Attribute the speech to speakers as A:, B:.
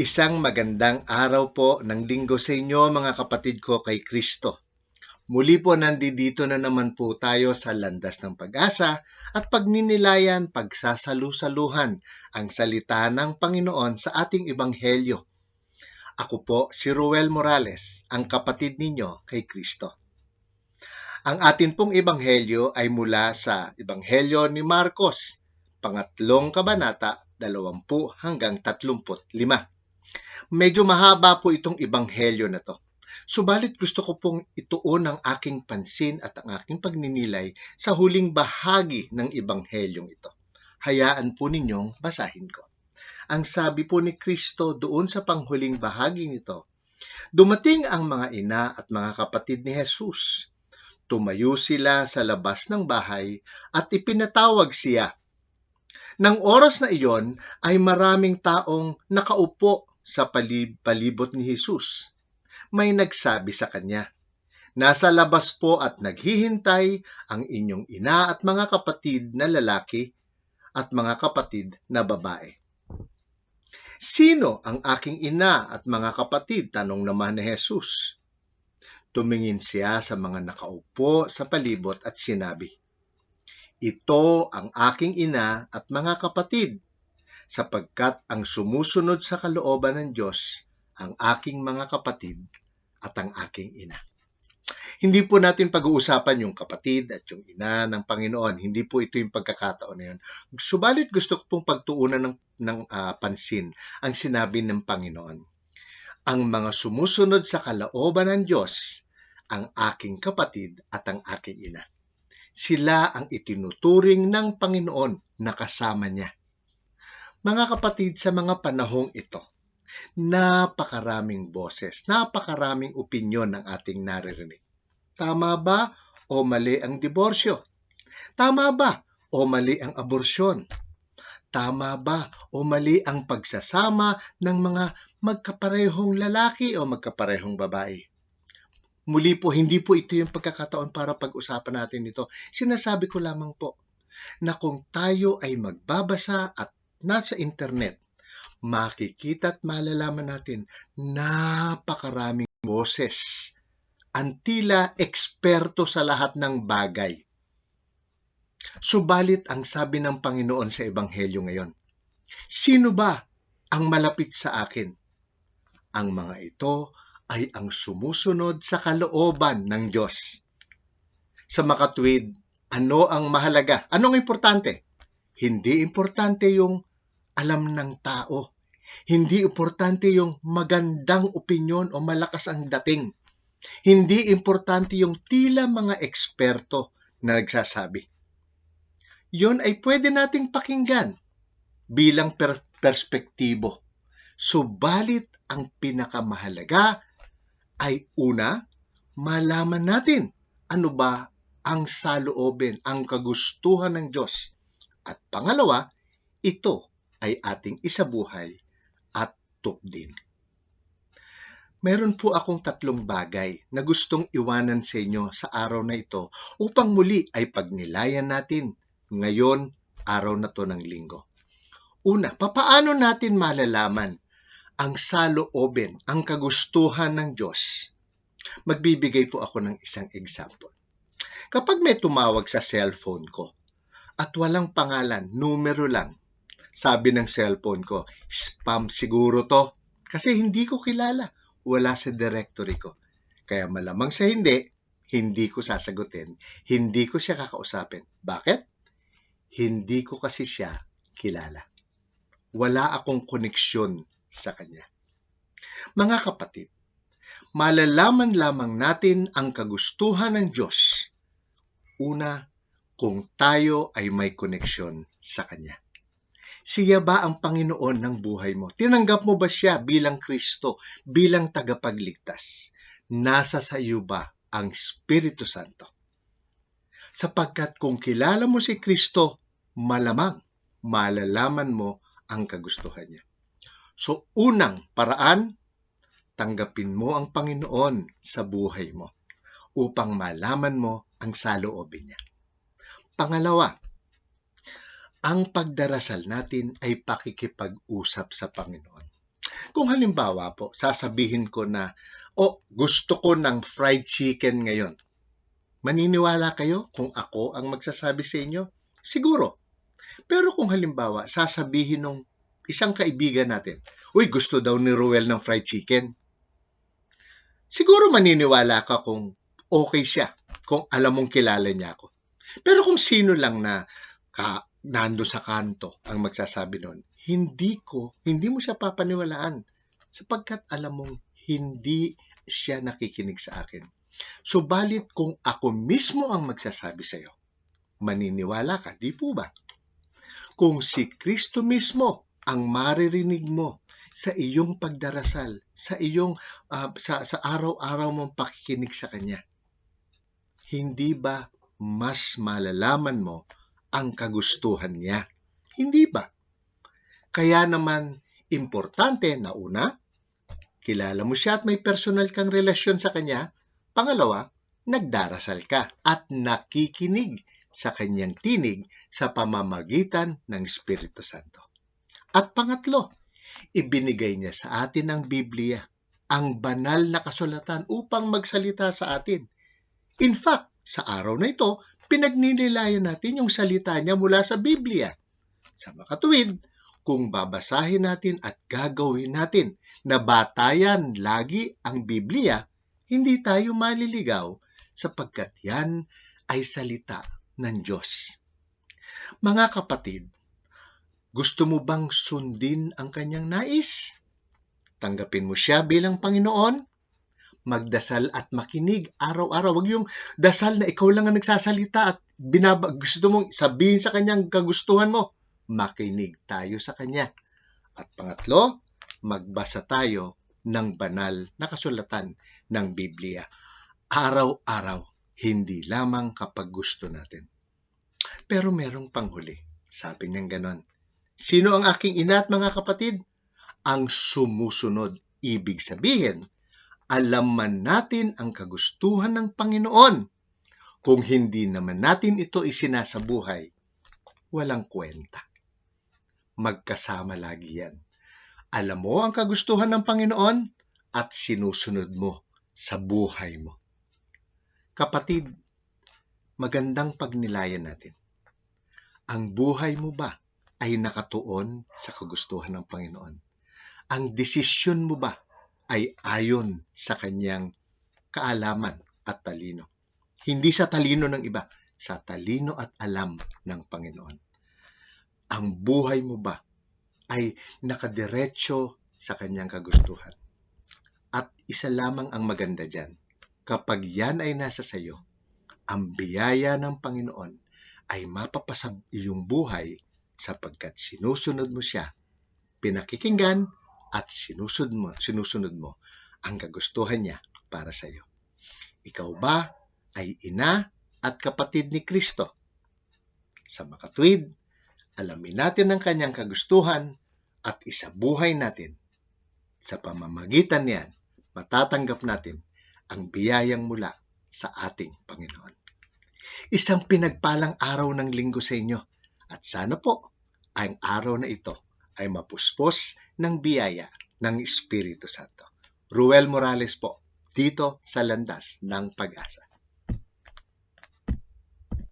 A: Isang magandang araw po ng linggo sa inyo mga kapatid ko kay Kristo. Muli po nandito na naman po tayo sa landas ng pag-asa at pagninilayan, pagsasalu-saluhan ang salita ng Panginoon sa ating ebanghelyo. Ako po si Ruel Morales, ang kapatid ninyo kay Kristo. Ang atin pong ebanghelyo ay mula sa Ebanghelyo ni Marcos, pangatlong kabanata, 20 hanggang 35. Medyo mahaba po itong ebanghelyo na to. Subalit gusto ko pong ituon ang aking pansin at ang aking pagninilay sa huling bahagi ng ebanghelyong ito. Hayaan po ninyong basahin ko. Ang sabi po ni Kristo doon sa panghuling bahagi nito, Dumating ang mga ina at mga kapatid ni Jesus. Tumayo sila sa labas ng bahay at ipinatawag siya. Nang oras na iyon ay maraming taong nakaupo sa palibot ni Jesus may nagsabi sa kanya, Nasa labas po at naghihintay ang inyong ina at mga kapatid na lalaki at mga kapatid na babae. Sino ang aking ina at mga kapatid? Tanong naman ni Jesus. Tumingin siya sa mga nakaupo sa palibot at sinabi, Ito ang aking ina at mga kapatid, sapagkat ang sumusunod sa kalooban ng Diyos ang aking mga kapatid at ang aking ina. Hindi po natin pag-uusapan yung kapatid at yung ina ng Panginoon. Hindi po ito yung pagkakataon na yun. Subalit gusto ko pong pagtuunan ng, ng uh, pansin ang sinabi ng Panginoon. Ang mga sumusunod sa kalooban ng Diyos, ang aking kapatid at ang aking ina. Sila ang itinuturing ng Panginoon na kasama niya. Mga kapatid, sa mga panahong ito, napakaraming boses, napakaraming opinyon ng ating naririnig. Tama ba o mali ang diborsyo? Tama ba o mali ang aborsyon? Tama ba o mali ang pagsasama ng mga magkaparehong lalaki o magkaparehong babae? Muli po, hindi po ito yung pagkakataon para pag-usapan natin ito. Sinasabi ko lamang po na kung tayo ay magbabasa at nasa internet makikita at malalaman natin napakaraming boses. Antila eksperto sa lahat ng bagay. Subalit ang sabi ng Panginoon sa Ebanghelyo ngayon, Sino ba ang malapit sa akin? Ang mga ito ay ang sumusunod sa kalooban ng Diyos. Sa makatwid, ano ang mahalaga? Anong importante? Hindi importante yung alam ng tao. Hindi importante yung magandang opinyon o malakas ang dating. Hindi importante yung tila mga eksperto na nagsasabi. Yon ay pwede nating pakinggan bilang per- perspektibo. Subalit ang pinakamahalaga ay una, malaman natin ano ba ang saloobin, ang kagustuhan ng Diyos. At pangalawa, ito ay ating isabuhay at tukdin. Meron po akong tatlong bagay na gustong iwanan sa inyo sa araw na ito upang muli ay pagnilayan natin ngayon, araw na to ng linggo. Una, papaano natin malalaman ang saloobin, ang kagustuhan ng Diyos? Magbibigay po ako ng isang example. Kapag may tumawag sa cellphone ko at walang pangalan, numero lang, sabi ng cellphone ko, spam siguro to. Kasi hindi ko kilala. Wala sa directory ko. Kaya malamang sa hindi, hindi ko sasagutin. Hindi ko siya kakausapin. Bakit? Hindi ko kasi siya kilala. Wala akong koneksyon sa kanya. Mga kapatid, malalaman lamang natin ang kagustuhan ng Diyos. Una, kung tayo ay may koneksyon sa Kanya. Siya ba ang Panginoon ng buhay mo? Tinanggap mo ba siya bilang Kristo, bilang tagapagligtas? Nasa sa iyo ba ang Espiritu Santo? Sapagkat kung kilala mo si Kristo, malamang malalaman mo ang kagustuhan niya. So, unang paraan, tanggapin mo ang Panginoon sa buhay mo upang malaman mo ang saloobin niya. Pangalawa, ang pagdarasal natin ay pakikipag-usap sa Panginoon. Kung halimbawa po, sasabihin ko na, oh, gusto ko ng fried chicken ngayon. Maniniwala kayo kung ako ang magsasabi sa inyo? Siguro. Pero kung halimbawa, sasabihin ng isang kaibigan natin, uy, gusto daw ni Ruel ng fried chicken. Siguro maniniwala ka kung okay siya, kung alam mong kilala niya ako. Pero kung sino lang na ka, nando sa kanto ang magsasabi noon, hindi ko, hindi mo siya papaniwalaan sapagkat alam mong hindi siya nakikinig sa akin. Subalit kung ako mismo ang magsasabi sa iyo, maniniwala ka, di po ba? Kung si Kristo mismo ang maririnig mo sa iyong pagdarasal, sa iyong uh, sa, sa araw-araw mong pakikinig sa Kanya, hindi ba mas malalaman mo ang kagustuhan niya? Hindi ba? Kaya naman, importante na una, kilala mo siya at may personal kang relasyon sa kanya. Pangalawa, nagdarasal ka at nakikinig sa kanyang tinig sa pamamagitan ng Espiritu Santo. At pangatlo, ibinigay niya sa atin ang Biblia, ang banal na kasulatan upang magsalita sa atin. In fact, sa araw na ito, pinagninilayan natin yung salita niya mula sa Biblia. Sa makatuwid, kung babasahin natin at gagawin natin na batayan lagi ang Biblia, hindi tayo maliligaw sapagkat yan ay salita ng Diyos. Mga kapatid, gusto mo bang sundin ang kanyang nais? Tanggapin mo siya bilang Panginoon? Magdasal at makinig araw-araw. Huwag yung dasal na ikaw lang ang nagsasalita at binaba, gusto mong sabihin sa kanyang kagustuhan mo makinig tayo sa Kanya. At pangatlo, magbasa tayo ng banal na kasulatan ng Biblia. Araw-araw, hindi lamang kapag gusto natin. Pero merong panghuli. Sabi niyang ganon. Sino ang aking ina at mga kapatid? Ang sumusunod. Ibig sabihin, alam man natin ang kagustuhan ng Panginoon. Kung hindi naman natin ito isinasabuhay, walang kwenta magkasama lagi yan. Alam mo ang kagustuhan ng Panginoon at sinusunod mo sa buhay mo. Kapatid, magandang pagnilayan natin. Ang buhay mo ba ay nakatuon sa kagustuhan ng Panginoon? Ang desisyon mo ba ay ayon sa kanyang kaalaman at talino? Hindi sa talino ng iba, sa talino at alam ng Panginoon ang buhay mo ba ay nakadiretso sa kanyang kagustuhan. At isa lamang ang maganda dyan. Kapag yan ay nasa sayo, ang biyaya ng Panginoon ay mapapasab iyong buhay sapagkat sinusunod mo siya, pinakikinggan at sinusunod mo, sinusunod mo ang kagustuhan niya para sa iyo. Ikaw ba ay ina at kapatid ni Kristo? Sa makatwid, alamin natin ang kanyang kagustuhan at isabuhay natin. Sa pamamagitan niyan, matatanggap natin ang biyayang mula sa ating Panginoon. Isang pinagpalang araw ng linggo sa inyo at sana po ang araw na ito ay mapuspos ng biyaya ng Espiritu Santo. Ruel Morales po, dito sa Landas ng Pag-asa.